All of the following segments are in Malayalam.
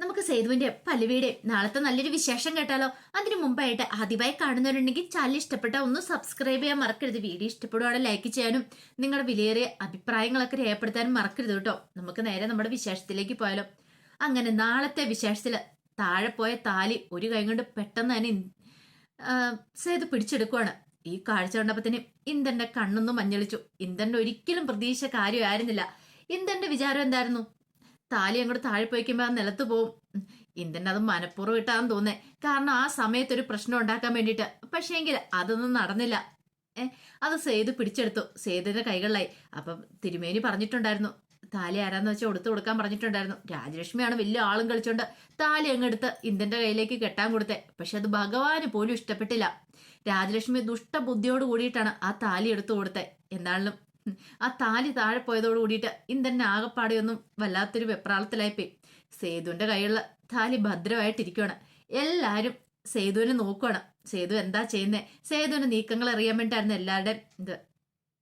നമുക്ക് സേതുവിന്റെ പല്ലവിയുടെ നാളത്തെ നല്ലൊരു വിശേഷം കേട്ടാലോ? അതിനു മുമ്പായിട്ട് ആദ്യമായി കാണുന്നവരുണ്ടെങ്കിൽ ചാനൽ ഇഷ്ടപ്പെട്ട ഒന്ന് സബ്സ്ക്രൈബ് ചെയ്യാൻ മറക്കരുത്. വീഡിയോ ഇഷ്ടപ്പെടുവാണെങ്കിൽ ലൈക്ക് ചെയ്യാനും നിങ്ങളുടെ വിലയേറിയ അഭിപ്രായങ്ങളൊക്കെ രേഖപ്പെടുത്താനും മറക്കരുത് കേട്ടോ. നമുക്ക് നേരെ നമ്മുടെ വിശേഷത്തിലേക്ക് പോയാലോ. അങ്ങനെ നാളത്തെ വിശേഷത്തിൽ താഴെ പോയ താലി ഒരു കൈ കൊണ്ട് പെട്ടെന്ന് തന്നെ സേതു പിടിച്ചെടുക്കുവാണ്. ഈ കാഴ്ച കണ്ടപ്പോൾ തന്നെ ഇന്ദന്റെ കണ്ണൊന്നും മഞ്ഞളിച്ചു. ഇന്ദന്റെ ഒരിക്കലും പ്രതീക്ഷ കാര്യമായിരുന്നില്ല ഇന്ദന്റെ വിചാരം എന്തായിരുന്നു? താലി അങ്ങോട്ട് താഴെ പോയിക്കുമ്പോ ആ നിലത്ത് പോവും. ഉം. ഇന്ദ്രൻ അത് മനഃപൂർവം ഇട്ടാന്ന് തോന്നേ കാരണം ആ സമയത്ത് ഒരു പ്രശ്നം ഉണ്ടാക്കാൻ വേണ്ടിയിട്ട്. പക്ഷേങ്കിൽ അതൊന്നും നടന്നില്ല. ഏ അത് സേതു പിടിച്ചെടുത്തു. സേതുവിന്റെ കൈകളിലായി. അപ്പം തിരുമേനി പറഞ്ഞിട്ടുണ്ടായിരുന്നു. താലി ആരാന്ന് വെച്ചാൽ കൊടുത്തു കൊടുക്കാൻ പറഞ്ഞിട്ടുണ്ടായിരുന്നു. രാജലക്ഷ്മിയാണ് വലിയ ആളും കളിച്ചോണ്ട് താലി അങ്ങെടുത്ത് ഇന്ദ്രന്റെ കയ്യിലേക്ക് കെട്ടാൻ കൊടുത്തേ. പക്ഷെ അത് ഭഗവാന് പോലും ഇഷ്ടപ്പെട്ടില്ല. രാജലക്ഷ്മി ദുഷ്ടബുദ്ധിയോട് കൂടിയിട്ടാണ് ആ താലി എടുത്തു കൊടുത്തേ. എന്നാലും ആ താലി താഴെ പോയതോട് കൂടിയിട്ട് ഇന്ദ്രന്റെ ആകപ്പാടെയൊന്നും വല്ലാത്തൊരു വെപ്രാളത്തിലായിപ്പോയി സേതുവിന്റെ കൈയുള്ള താലി ഭദ്രമായിട്ടിരിക്കുവാണ്. എല്ലാരും സേതുവിനെ നോക്കുവാണ്. സേതു എന്താ ചെയ്യുന്നേ? സേതുവിന് നീക്കങ്ങൾ അറിയാൻ വേണ്ടിയിട്ടായിരുന്നു എല്ലാവരുടെയും ഇത്.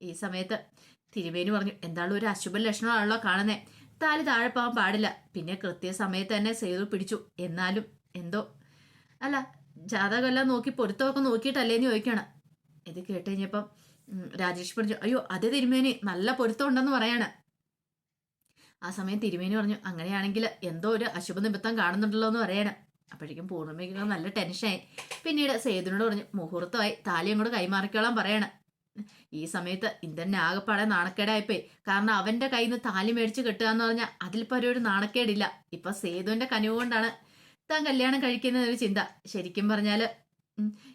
ഈ സമയത്ത് തിരുമേനി പറഞ്ഞു എന്താണ് ഒരു അശുഭ ലക്ഷണമാണല്ലോ കാണുന്നേ? താലി താഴെ പോകാൻ പാടില്ല. പിന്നെ കൃത്യ കൃത്യസമയത്ത് തന്നെ സേതു പിടിച്ചു. എന്നാലും എന്തോ? അല്ല ജാതകമെല്ലാം നോക്കി പൊരുത്തമൊക്കെ നോക്കിയിട്ടല്ലേന്ന് ചോദിക്കണം ഇത് കേട്ട് കഴിഞ്ഞപ്പം ഉം, രാജേഷ് പറഞ്ഞു അയ്യോ അതേ തിരുമേനി നല്ല പൊരുത്തം ഉണ്ടെന്ന് പറയാണ്. ആ സമയം തിരുമേനി പറഞ്ഞു അങ്ങനെയാണെങ്കിൽ എന്തോ ഒരു അശുഭ നിമിത്തം കാണുന്നുണ്ടല്ലോ എന്ന് പറയാണ്. അപ്പോഴേക്കും പൂർണിമയ്ക്ക് നല്ല ടെൻഷനായി പിന്നീട് സേതുവിനോട് പറഞ്ഞു മുഹൂർത്തമായി താലി അങ്ങോട്ട് കൈമാറിക്കോളാൻ പറയാണ്. ഈ സമയത്ത് ഇന്ദ്രനെ ആകെപ്പാടെ നാണക്കേടായിപ്പോയി. കാരണം അവന്റെ കയ്യിൽ നിന്ന് താലി മേടിച്ച് കിട്ടുക എന്ന് പറഞ്ഞാൽ അതിൽ പരം ഒരു നാണക്കേടില്ല. ഇപ്പൊ സേതുവിന്റെ കനിവ് കൊണ്ടാണ് താൻ കല്യാണം കഴിക്കുന്ന ഒരു ചിന്ത. ശരിക്കും പറഞ്ഞാൽ ഉം,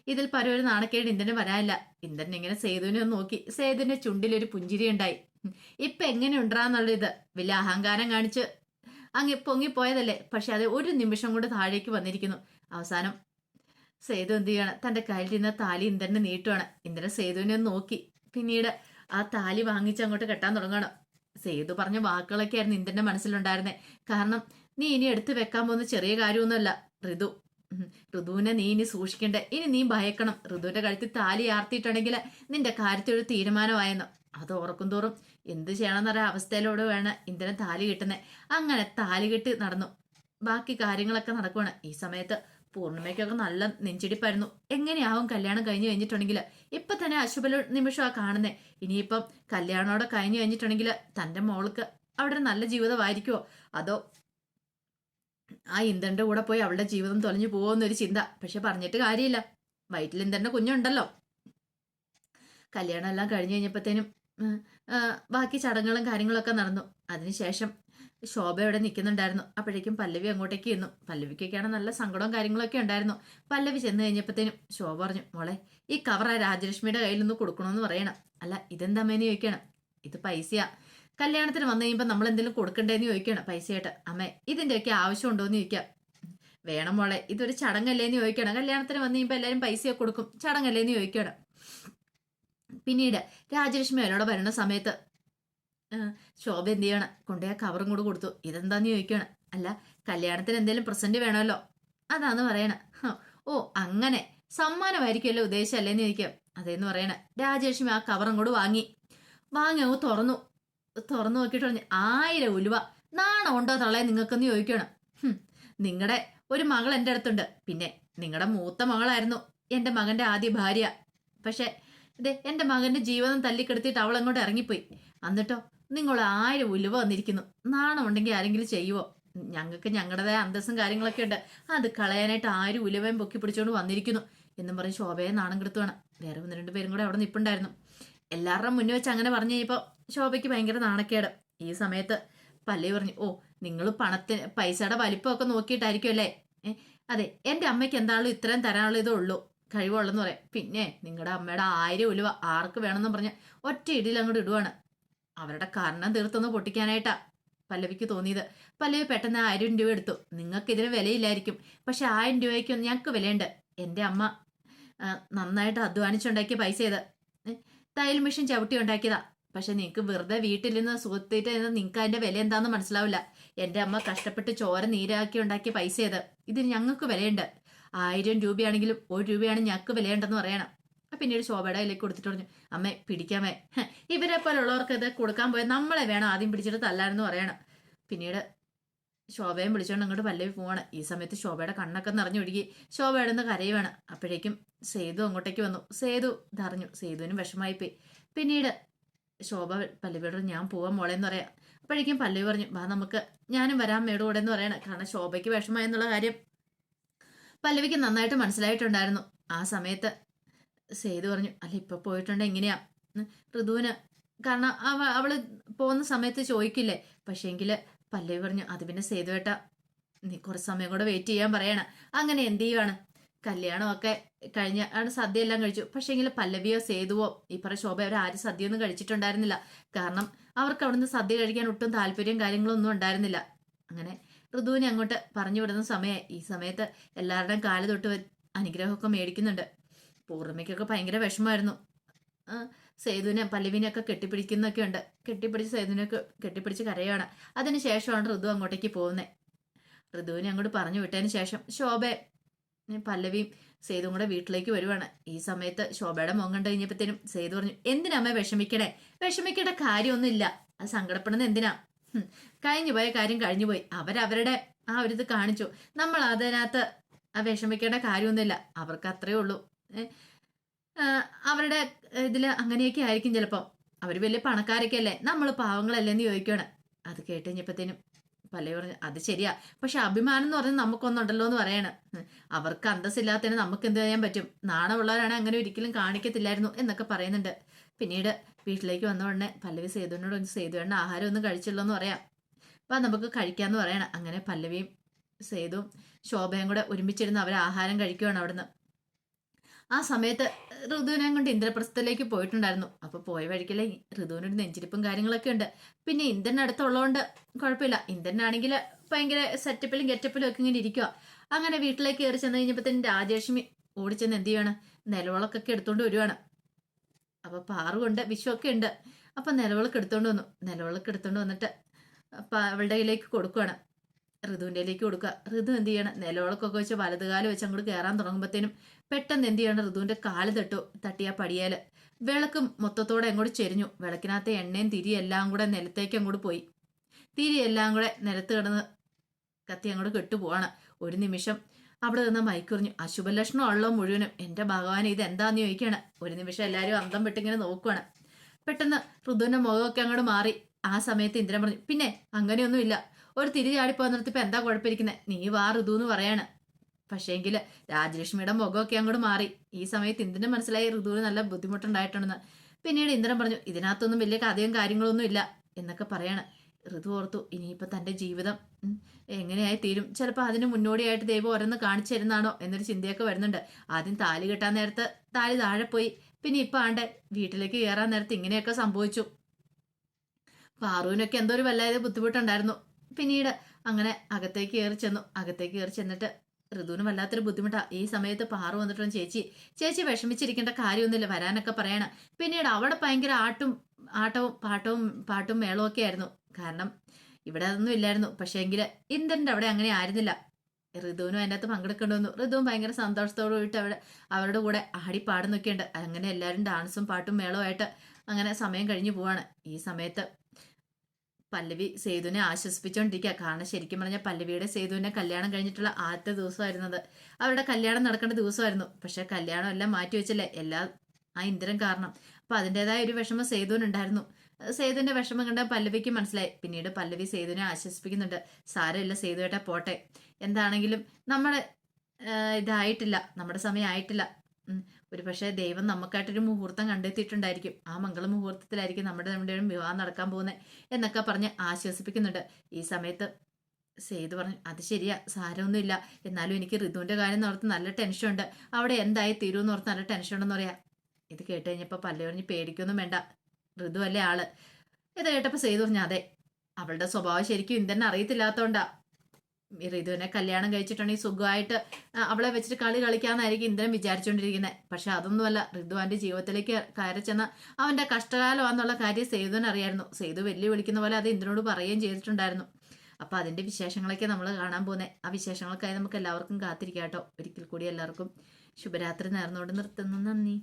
ഇതിൽ പരം ഒരു നാണക്കേട് ഇന്ദ്രന് വരാനില്ല. ഇന്ദ്രൻ ഇങ്ങനെ സേതുവിനെ ഒന്ന് നോക്കി. സേതുവിന്റെ ചുണ്ടിലൊരു പുഞ്ചിരി ഉണ്ടായി. ഇപ്പൊ എങ്ങനെ ഉണ്ടാന്നുള്ള ഇത്. വലിയ അഹങ്കാരം കാണിച്ച് അങ്ങ് പൊങ്ങിപ്പോയതല്ലേ. പക്ഷെ അത് ഒരു നിമിഷം കൊണ്ട് താഴേക്ക് വന്നിരിക്കുന്നു. അവസാനം സേതു എന്ത് ചെയ്യാണ്? തന്റെ കയ്യിൽ നിന്ന് താലി ഇന്ദ്രനെ നീട്ടുവാണ്. ഇന്ദ്രൻ സേതുവിനെ ഒന്ന് നോക്കി. പിന്നീട് ആ താലി വാങ്ങിച്ച് അങ്ങോട്ട് കെട്ടാൻ തുടങ്ങണം സേതു പറഞ്ഞ വാക്കുകളൊക്കെ ആയിരുന്നു ഇന്ദ്രന്റെ മനസ്സിലുണ്ടായിരുന്നേ. കാരണം നീ ഇനി എടുത്തു വെക്കാൻ പോകുന്ന ചെറിയ കാര്യമൊന്നുമല്ല. ഋതു. ഋതുവിനെ നീ ഇനി സൂക്ഷിക്കണ്ടേ. ഇനി നീ ഭയക്കണം. ഋതുവിന്റെ കഴുത്തിൽ താലി ആർത്തിയിട്ടുണ്ടെങ്കിൽ നിന്റെ കാര്യത്തിൽ ഒരു തീരുമാനമായെന്നോ. അത് ഓർക്കും തോറും എന്ത് ചെയ്യണമെന്നറിയ അവസ്ഥയിലൂടെ വേണം ഇന്ദ്രൻ താലി കിട്ടുന്നത് അങ്ങനെ താലി കെട്ടി നടന്നു. ബാക്കി കാര്യങ്ങളൊക്കെ നടക്കുവാണ്. ഈ സമയത്ത് പൂർണിമയ്ക്കൊക്കെ നല്ല നെഞ്ചിടിപ്പായിരുന്നു. എങ്ങനെയാവും കല്യാണം കഴിഞ്ഞു കഴിഞ്ഞിട്ടുണ്ടെങ്കിൽ? ഇപ്പൊ തന്നെ അശുഭ നിമിഷമാ കാണുന്നേ. ഇനിയിപ്പം കല്യാണോടെ കഴിഞ്ഞു കഴിഞ്ഞിട്ടുണ്ടെങ്കിൽ തന്റെ മോൾക്ക് അവിടെ നല്ല ജീവിതമായിരിക്കുമോ അതോ ആ ഇന്ദ്രന്റെ കൂടെ പോയി അവളുടെ ജീവിതം തൊലഞ്ഞു പോകുമെന്നൊരു ചിന്ത. പക്ഷെ പറഞ്ഞിട്ട് കാര്യമില്ല. വയറ്റിൽ ഇന്ദ്രന്റെ കുഞ്ഞുണ്ടല്ലോ. കല്യാണം എല്ലാം കഴിഞ്ഞു കഴിഞ്ഞപ്പോഴത്തേനും ബാക്കി ചടങ്ങുകളും കാര്യങ്ങളൊക്കെ നടന്നു. അതിനുശേഷം ശോഭ ഇവിടെ നിൽക്കുന്നുണ്ടായിരുന്നു. അപ്പോഴേക്കും പല്ലവി അങ്ങോട്ടേക്ക് ചെന്നു. പല്ലവിക്കൊക്കെയാണ് നല്ല സങ്കടവും കാര്യങ്ങളൊക്കെ ഉണ്ടായിരുന്നു. പല്ലവി ചെന്ന് കഴിഞ്ഞപ്പോഴത്തേനും ശോഭ പറഞ്ഞു മോളെ ഈ കവർ ആ രാജലക്ഷ്മിയുടെ കയ്യിൽ നിന്ന് കൊടുക്കണമെന്ന് പറയണം. അല്ല ഇതെന്താ മേനി ചോദിക്കണം? ഇത് പൈസയാ. കല്യാണത്തിന് വന്നു കഴിയുമ്പോൾ നമ്മൾ എന്തെങ്കിലും കൊടുക്കണ്ടേന്ന് ചോദിക്കണം പൈസയായിട്ട്. അമ്മേ ഇതിന്റെയൊക്കെ ആവശ്യമുണ്ടോയെന്ന് ചോദിക്കാം. വേണം മോളെ ഇതൊരു ചടങ്ങല്ലേന്ന് ചോദിക്കണം. കല്യാണത്തിന് വന്നു കഴിയുമ്പോൾ എല്ലാവരും പൈസയൊക്കെ കൊടുക്കും. ചടങ്ങല്ലേന്ന് ചോദിക്കണം. പിന്നീട് രാജലക്ഷ്മി അവരോട് വരുന്ന സമയത്ത് ശോഭ എന്ത് ചെയ്യണം? കൊണ്ടുപോയി കവറും കൂടെ കൊടുത്തു. ഇതെന്താന്ന് ചോദിക്കണം? അല്ല കല്യാണത്തിന് എന്തെങ്കിലും പ്രസന്റ് വേണമല്ലോ. അതാന്ന് പറയണം. ഓ അങ്ങനെ. സമ്മാനമായിരിക്കുമല്ലോ ഉദ്ദേശമല്ലേന്ന് ചോദിക്കാം. അതേന്ന് പറയണ. രാജലക്ഷ്മി ആ കവറും കൂടെ വാങ്ങി. വാങ്ങി അങ്ങ് തുറന്നു. തുറന്നു നോക്കിയിട്ട് ആയിരം ഉലുവ. നാണോ ഉണ്ടോ തള്ളേ നിങ്ങൾക്കെന്ന് ചോദിക്കണം നിങ്ങളുടെ ഒരു മകൾ എന്റെ അടുത്തുണ്ട്. പിന്നെ നിങ്ങളുടെ മൂത്ത മകളായിരുന്നു എന്റെ മകന്റെ ആദ്യ ഭാര്യ. പക്ഷേ ഇതേ എന്റെ മകന്റെ ജീവിതം തല്ലിക്കെടുത്തിട്ട് അവൾ അങ്ങോട്ട് ഇറങ്ങിപ്പോയി. എന്നിട്ടോ നിങ്ങൾ ആയിരം ഉലുവ വന്നിരിക്കുന്നു. നാണം ഉണ്ടെങ്കിൽ ആരെങ്കിലും ചെയ്യുവോ? ഞങ്ങൾക്ക് ഞങ്ങളുടേതായ അന്തസ്സും കാര്യങ്ങളൊക്കെ ഉണ്ട്. അത് കളയാനായിട്ട് ആരും ഉലുവയും പൊക്കി പിടിച്ചുകൊണ്ട് വന്നിരിക്കുന്നു. എന്നും പറഞ്ഞ് ശോഭയെ നാണം കെടുത്തുവാണ്. വേറെ ഒന്ന് രണ്ട് പേരും കൂടെ അവിടെ നിൽപ്പുണ്ടായിരുന്നു എല്ലാവരുടെ മുന്നിൽ വെച്ച് അങ്ങനെ പറഞ്ഞു കഴിഞ്ഞപ്പോൾ ശോഭയ്ക്ക് ഭയങ്കര നാണക്കേട്. ഈ സമയത്ത് പല്ലി പറഞ്ഞു ഓ നിങ്ങൾ പണത്തിന് പൈസയുടെ വലിപ്പമൊക്കെ നോക്കിയിട്ടായിരിക്കും അല്ലേ? അതെ എന്റെ അമ്മയ്ക്ക് എന്താണല്ലോ ഇത്രയും തരാനുള്ള ഇതേ ഉള്ളൂ കഴിവുള്ളെന്ന് പറയാം. പിന്നെ നിങ്ങളുടെ അമ്മയുടെ ആയിരം ഉലുവ ആർക്ക് വേണമെന്ന് പറഞ്ഞ് ഒറ്റ ഇടിയിൽ അങ്ങോട്ട് ഇടുവാണ്. അവരുടെ കർണം തീർത്തൊന്ന് പൊട്ടിക്കാനായിട്ടാ പല്ലവിക്ക് തോന്നിയത്. പല്ലവി പെട്ടെന്ന് ആയിരം രൂപ എടുത്തു. നിങ്ങൾക്ക് ഇതിന് വിലയില്ലായിരിക്കും പക്ഷെ ആയിരം രൂപയ്ക്കൊന്നും ഞങ്ങൾക്ക് വിലയുണ്ട്. എന്റെ അമ്മ നന്നായിട്ട് അധ്വാനിച്ചുണ്ടാക്കിയ പൈസ ഏ, തയ്യൽ മെഷീൻ ചവിട്ടി ഉണ്ടാക്കിയതാ. പക്ഷെ നിങ്ങൾക്ക് വെറുതെ വീട്ടിലിരുന്ന് സുഖത്തിട്ട് നിങ്ങൾക്ക് അതിന്റെ വില എന്താണെന്ന് മനസ്സിലാവില്ല. എന്റെ അമ്മ കഷ്ടപ്പെട്ട് ചോര നീരാക്കി ഉണ്ടാക്കിയ പൈസ ഇത് ഇതിന് ഞങ്ങൾക്ക് വിലയുണ്ട്. ആയിരം രൂപയാണെങ്കിലും ഒരു രൂപയാണ് ഞങ്ങൾക്ക് വിലയുണ്ടെന്ന് പറയണം. പിന്നീട് ശോഭയുടെ കയ്യിലേക്ക് കൊടുത്തിട്ട് പറഞ്ഞു അമ്മേ പിടിക്കാമേ. ഇവരെ പോലുള്ളവർക്ക് ഇത് കൊടുക്കാൻ പോയാൽ നമ്മളെ വേണം ആദ്യം പിടിച്ചിട്ട് തല്ലാനെന്ന് പറയണം. പിന്നീട് ശോഭയും വിളിച്ചോണ്ട് അങ്ങോട്ട് പല്ലവി പോവാണ്. ഈ സമയത്ത് ശോഭയുടെ കണ്ണൊക്കെ നിറഞ്ഞു ഒഴുകി ശോഭയുടെ നിന്ന് കരയുവാണ്. അപ്പോഴേക്കും സേതു അങ്ങോട്ടേക്ക് വന്നു. സേതു ഇതറിഞ്ഞു. സേതുവിനും വിഷമായി പോയി പിന്നീട് ശോഭ പല്ലവിയോട് ഞാൻ പോവാൻ മോളെ എന്ന് പറയാം. അപ്പോഴേക്കും പല്ലവി പറഞ്ഞു വാ നമുക്ക് ഞാനും വരാം മേടും കൂടെ എന്ന് പറയണം. കാരണം ശോഭയ്ക്ക് വിഷമായി എന്നുള്ള കാര്യം പല്ലവിക്ക് നന്നായിട്ട് മനസ്സിലായിട്ടുണ്ടായിരുന്നു. ആ സമയത്ത് സേതു പറഞ്ഞു അല്ല ഇപ്പൊ പോയിട്ടുണ്ട് എങ്ങനെയാ? ഋതുവിന് കാരണം അവ അവൾ പോകുന്ന സമയത്ത് ചോദിക്കില്ലേ? പക്ഷേങ്കിൽ പല്ലവി പറഞ്ഞു അത് പിന്നെ സേതുവേട്ട നീ കുറച്ച് സമയം കൂടെ വെയിറ്റ് ചെയ്യാൻ പറയണം. അങ്ങനെ എന്ത് ചെയ്യുവാണ്? കല്യാണമൊക്കെ കഴിഞ്ഞ ആണ് സദ്യ എല്ലാം കഴിച്ചു പക്ഷേങ്കിൽ പല്ലവിയോ സേതുവോ ഈ പറ ശോഭ അവർ ആരും സദ്യയൊന്നും കഴിച്ചിട്ടുണ്ടായിരുന്നില്ല. കാരണം അവർക്ക് അവിടുന്ന് സദ്യ കഴിക്കാൻ ഒട്ടും താല്പര്യം കാര്യങ്ങളൊന്നും ഉണ്ടായിരുന്നില്ല. അങ്ങനെ ഋതുവിനെ അങ്ങോട്ട് പറഞ്ഞു വിടുന്ന സമയം ഈ സമയത്ത് എല്ലാവരുടെയും കാൽ തൊട്ട് അനുഗ്രഹമൊക്കെ മേടിക്കുന്നുണ്ട്. പൂർണിമയ്ക്കൊക്കെ ഭയങ്കര വിഷമമായിരുന്നു. സേതുവിനെ പല്ലവിനെയൊക്കെ കെട്ടിപ്പിടിക്കുന്നൊക്കെ ഉണ്ട്. കെട്ടിപ്പിടിച്ച് സേതുവിനൊക്കെ കെട്ടിപ്പിടിച്ച് കരയാണ് അതിന് ശേഷമാണ് ഋതു അങ്ങോട്ടേക്ക് പോകുന്നത് ഋതുവിനെ അങ്ങോട്ട് പറഞ്ഞു വിട്ടതിന് ശേഷം ശോഭ പല്ലവിയും സേതുവും കൂടെ വീട്ടിലേക്ക് വരുവാണ്. ഈ സമയത്ത് ശോഭയുടെ മുഖം കണ്ടു കഴിഞ്ഞപ്പോഴത്തേനും സേതു പറഞ്ഞു എന്തിനമ്മ വിഷമിക്കണേ? വിഷമിക്കേണ്ട കാര്യമൊന്നുമില്ല. അത് സങ്കടപ്പെടുന്നത് എന്തിനാ? കഴിഞ്ഞു പോയ കാര്യം കഴിഞ്ഞു പോയി. അവരവരുടെ ആ ഒരു ഇത് കാണിച്ചു. നമ്മൾ അതിനകത്ത് ആ വിഷമിക്കേണ്ട കാര്യമൊന്നുമില്ല. അവർക്ക് അത്രയേ ഉള്ളൂ. അവരുടെ ഇതിൽ അങ്ങനെയൊക്കെ ആയിരിക്കും ചിലപ്പം. അവർ വലിയ പണക്കാരൊക്കെ അല്ലേ നമ്മൾ പാവങ്ങളല്ലേ എന്ന് ചോദിക്കുകയാണ് അത് കേട്ട് കഴിഞ്ഞപ്പോഴത്തേനും പല പറഞ്ഞു അത് ശരിയാ. പക്ഷെ അഭിമാനം എന്ന് പറഞ്ഞാൽ നമുക്കൊന്നുണ്ടല്ലോ എന്ന് പറയണം. അവർക്ക് അന്തസ്സില്ലാത്തതിന് നമുക്ക് എന്ത് ചെയ്യാൻ പറ്റും? നാണമുള്ളവരാണ് അങ്ങനെ ഒരിക്കലും കാണിക്കത്തില്ലായിരുന്നു എന്നൊക്കെ പറയുന്നുണ്ട്. പിന്നീട് വീട്ടിലേക്ക് വന്ന ഉടനെ പല്ലവി സേതുവിനോട് ഒന്ന് സേതുവേണ്ണ ആഹാരം ഒന്നും കഴിച്ചല്ലോ എന്ന് പറയാം. അപ്പം നമുക്ക് കഴിക്കാമെന്ന് പറയണം. അങ്ങനെ പല്ലവിയും സേതുവും ശോഭയും കൂടെ ഒരുമിച്ചിരുന്ന് അവർ ആഹാരം കഴിക്കുവാണ് അവിടുന്ന്. ആ സമയത്ത് ഋതുവിനെ കൊണ്ട് ഇന്ദ്രപ്രസ്ഥത്തിലേക്ക് പോയിട്ടുണ്ടായിരുന്നു. അപ്പൊ പോയ വഴിക്കല്ലേ ഋതുവിനൊരു നെഞ്ചിരിപ്പും കാര്യങ്ങളൊക്കെ ഉണ്ട്. പിന്നെ ഇന്ദ്രൻ അടുത്തുള്ളതുകൊണ്ട് കുഴപ്പമില്ല. ഇന്ദ്രനാണെങ്കിൽ ഭയങ്കര സെറ്റപ്പിലും ഗെറ്റപ്പിലും ഒക്കെ ഇങ്ങനെ ഇരിക്കുക അങ്ങനെ വീട്ടിലേക്ക് കയറി ചെന്ന് കഴിഞ്ഞപ്പോഴത്തേനും രാജേഷ്മി ഓടിച്ചെന്ന് എന്ത് ചെയ്യാണ്? നിലവിളക്കൊക്കെ എടുത്തോണ്ട് വരുവാണ്. അപ്പൊ പാറുകൊണ്ട് വിഷുവൊക്കെ ഉണ്ട്. അപ്പൊ നിലവിളക്ക് എടുത്തോണ്ട് വന്നു. നിലവിളക്ക് എടുത്തോണ്ട് വന്നിട്ട് അവളുടെ കയ്യിലേക്ക് കൊടുക്കുവാണ്. ഋതുവിന്റെ കയ്യിലേക്ക് കൊടുക്കുക. ഋതു എന്ത് ചെയ്യണം? നിലവിളക്കൊക്കെ വെച്ച് വലതുകാലം വെച്ച് അങ്ങോട്ട് കയറാൻ തുടങ്ങുമ്പോഴത്തേനും പെട്ടെന്ന് എന്ത് ചെയ്യണം? ഋതുവിന്റെ കാൽ തട്ടു തട്ടിയ പടിയാൽ വിളക്ക് മൊത്തത്തോടെ അങ്ങോട്ട് ചെരിഞ്ഞു. വിളക്കിനകത്തെ എണ്ണയും തിരിയെല്ലാം കൂടെ നിലത്തേക്ക് അങ്ങോട്ട് പോയി. തിരിയെല്ലാം കൂടെ നിലത്ത് കിടന്ന് കത്തി അങ്ങോട്ട് കെട്ടുപോവാണ് ഒരു നിമിഷം അവിടെ നിന്ന് മൈക്കുറിഞ്ഞു. അശുഭലക്ഷണം ഉള്ളോ മുഴുവനും എന്റെ ഭഗവാൻ ഇത് എന്താന്ന് ചോദിക്കുകയാണ് ഒരു നിമിഷം എല്ലാവരും അന്തം വിട്ടിങ്ങനെ നോക്കുവാണ്. പെട്ടെന്ന് ഋതുവിന്റെ മുഖമൊക്കെ അങ്ങോട്ട് മാറി. ആ സമയത്ത് ഇന്ദ്രൻ പറഞ്ഞു പിന്നെ അങ്ങനെയൊന്നുമില്ല. ഒരു തിരി ചാടിപ്പോ നിർത്തിപ്പോ എന്താ കുഴപ്പമിരിക്കുന്നത് നീ വാ ഋതു എന്ന് പറയാണ്. പക്ഷേങ്കിൽ രാജലക്ഷ്മിയുടെ മുഖമൊക്കെ അങ്ങോട്ട് മാറി. ഈ സമയത്ത് ഇന്ദ്രന് മനസ്സിലായി ഋതുവിന് നല്ല ബുദ്ധിമുട്ടുണ്ടായിട്ടുണ്ടെന്ന്. പിന്നീട് ഇന്ദ്രൻ പറഞ്ഞു ഇതിനകത്തൊന്നും വലിയ കഥയും കാര്യങ്ങളൊന്നും ഇല്ല എന്നൊക്കെ പറയാണ്. ഋതു ഓർത്തു ഇനിയിപ്പോ തന്റെ ജീവിതം എങ്ങനെയായി തീരും ചിലപ്പോൾ അതിന് മുന്നോടിയായിട്ട് ദൈവം ഓരോന്ന് കാണിച്ചു തരുന്നതാണോ? എന്നൊരു ചിന്തയൊക്കെ വരുന്നുണ്ട്. ആദ്യം താലി കെട്ടാൻ നേരത്ത് താലി താഴെ പോയി. പിന്നെ ഇപ്പൊ ആണ്ട് വീട്ടിലേക്ക് കയറാൻ നേരത്ത് ഇങ്ങനെയൊക്കെ സംഭവിച്ചു. പാറുവിനൊക്കെ എന്തോ ഒരു വല്ലാതെ ബുദ്ധിമുട്ടുണ്ടായിരുന്നു. പിന്നീട് അങ്ങനെ അകത്തേക്ക് കയറി ചെന്നു. അകത്തേക്ക് കയറി ചെന്നിട്ട് ഋതുവിന് വല്ലാത്തൊരു ബുദ്ധിമുട്ടാ. ഈ സമയത്ത് പാറു വന്നിട്ടും ചേച്ചി ചേച്ചി വിഷമിച്ചിരിക്കേണ്ട കാര്യമൊന്നുമില്ല. വരാനൊക്കെ പറയണം. പിന്നീട് അവിടെ ഭയങ്കര ആട്ടും ആട്ടവും പാട്ടവും പാട്ടും മേളവും ഒക്കെ ആയിരുന്നു. കാരണം ഇവിടെ അതൊന്നും ഇല്ലായിരുന്നു. പക്ഷേ എങ്കിൽ ഇന്ദ്രന്റെ അവിടെ അങ്ങനെ ആയിരുന്നില്ല. ഋതുവിനും അതിന്റെ അകത്ത് പങ്കെടുക്കേണ്ടി ഋതുവും ഭയങ്കര സന്തോഷത്തോടു കൂടി അവിടെ അവരുടെ കൂടെ ആടി പാടുന്നൊക്കെയുണ്ട് അങ്ങനെ എല്ലാവരും ഡാൻസും പാട്ടും മേളവും ആയിട്ട് അങ്ങനെ സമയം കഴിഞ്ഞു പോവാണ്. ഈ സമയത്ത് പല്ലവി സേതുവിനെ ആശ്വസിപ്പിച്ചുകൊണ്ടിരിക്കുക കാരണം ശരിക്കും പറഞ്ഞാൽ പല്ലവിയുടെ സേതുവിനെ കല്യാണം കഴിഞ്ഞിട്ടുള്ള ആദ്യത്തെ ദിവസമായിരുന്നത്. അവരുടെ കല്യാണം നടക്കേണ്ട ദിവസമായിരുന്നു. പക്ഷെ കല്യാണം എല്ലാം മാറ്റി വെച്ചല്ലേ? എല്ലാ ആ ഇന്ദ്രൻ കാരണം. അപ്പൊ അതിന്റെതായ ഒരു വിഷമം സേതുവിനുണ്ടായിരുന്നു. സേതുവിന്റെ വിഷമം കണ്ട പല്ലവിക്ക് മനസ്സിലായി. പിന്നീട് പല്ലവി സേതുവിനെ ആശ്വസിപ്പിക്കുന്നുണ്ട്. സാരമില്ല സേതുവേട്ട പോട്ടെ. എന്താണെങ്കിലും നമ്മുടെ ആ, ഇതായിട്ടില്ല. നമ്മുടെ സമയം ആയിട്ടില്ല ഉം, ഒരു പക്ഷേ ദൈവം നമുക്കായിട്ടൊരു മുഹൂർത്തം കണ്ടെത്തിയിട്ടുണ്ടായിരിക്കും. ആ മംഗള മുഹൂർത്തത്തിലായിരിക്കും നമ്മുടെ നമ്മുടെ വിവാഹം നടക്കാൻ പോകുന്നത് എന്നൊക്കെ പറഞ്ഞ് ആശ്വസിപ്പിക്കുന്നുണ്ട്. ഈ സമയത്ത് സേതു പറഞ്ഞു അത് ശരിയാ സാരമൊന്നുമില്ല. എന്നാലും എനിക്ക് ഋതുവിന്റെ കാര്യം ഓർത്ത് നല്ല ടെൻഷനുണ്ട് അവിടെ എന്തായി തീരുമെന്ന് ഓർത്ത് നല്ല ടെൻഷൻ ഉണ്ടെന്ന് പറയാം. ഇത് കേട്ട് കഴിഞ്ഞപ്പോൾ പല്ല പറഞ്ഞ് പേടിക്കൊന്നും വേണ്ട. ഋതു അല്ലേ ആൾ. ഇത് കേട്ടപ്പോൾ സേതു പറഞ്ഞു അതെ അവളുടെ സ്വഭാവം ശരിക്കും ഇന്ത്യൻ അറിയത്തില്ലാത്തോണ്ടാ. ഈ ഋതുവിനെ കല്യാണം കഴിച്ചിട്ടുണ്ടെങ്കിൽ സുഖമായിട്ട് അവളെ വെച്ചിട്ട് കളി കളിക്കാന്നായിരിക്കും ഇന്ദ്രൻ വിചാരിച്ചുകൊണ്ടിരിക്കുന്നത് പക്ഷെ അതൊന്നുമല്ല ഋതുവാന്റെ ജീവിതത്തിലേക്ക് കയറി ചെന്ന അവന്റെ കഷ്ടകാലമാണെന്നുള്ള കാര്യം സേതുവിന് അറിയായിരുന്നു. സേതു വെല്ലു വിളിക്കുന്ന പോലെ അത് ഇന്ദ്രനോട് പറയുകയും ചെയ്തിട്ടുണ്ടായിരുന്നു. അപ്പൊ അതിന്റെ വിശേഷങ്ങളൊക്കെ നമ്മൾ കാണാൻ പോകുന്നത് ആ വിശേഷങ്ങൾക്കായി നമുക്ക് എല്ലാവർക്കും കാത്തിരിക്കാം കേട്ടോ. ഒരിക്കൽ കൂടി എല്ലാവർക്കും ശുഭരാത്രി നേർന്നുകൊണ്ട് നിർത്തുന്നു. നന്ദി.